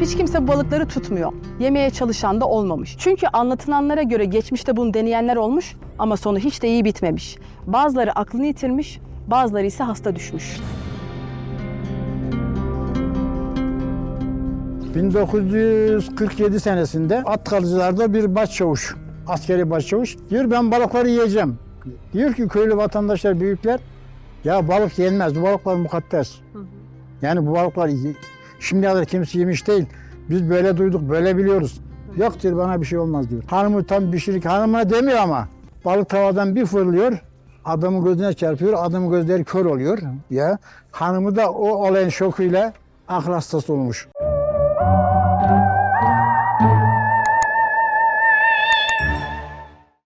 Hiç kimse bu balıkları tutmuyor. Yemeye çalışan da olmamış. Çünkü anlatılanlara göre geçmişte bunu deneyenler olmuş ama sonu hiç de iyi bitmemiş. Bazıları aklını yitirmiş, bazıları ise hasta düşmüş. 1947 senesinde Atkalıcılar'da bir başçavuş, askeri başçavuş diyor ben balıkları yiyeceğim. Diyor ki köylü vatandaşlar, büyükler ya balık yenmez, bu balıklar mukaddes. Yani bu balıklar şimdiye kadar kimse yemiş değil. Biz böyle duyduk, böyle biliyoruz. Yok diyor bana bir şey olmaz diyor. Hanımı tam pişirik, hanımına demiyor ama. Balık tavadan bir fırlıyor, adamın gözüne çarpıyor, adamın gözleri kör oluyor. Ya hanımı da o olayın şokuyla akıl hastası olmuş.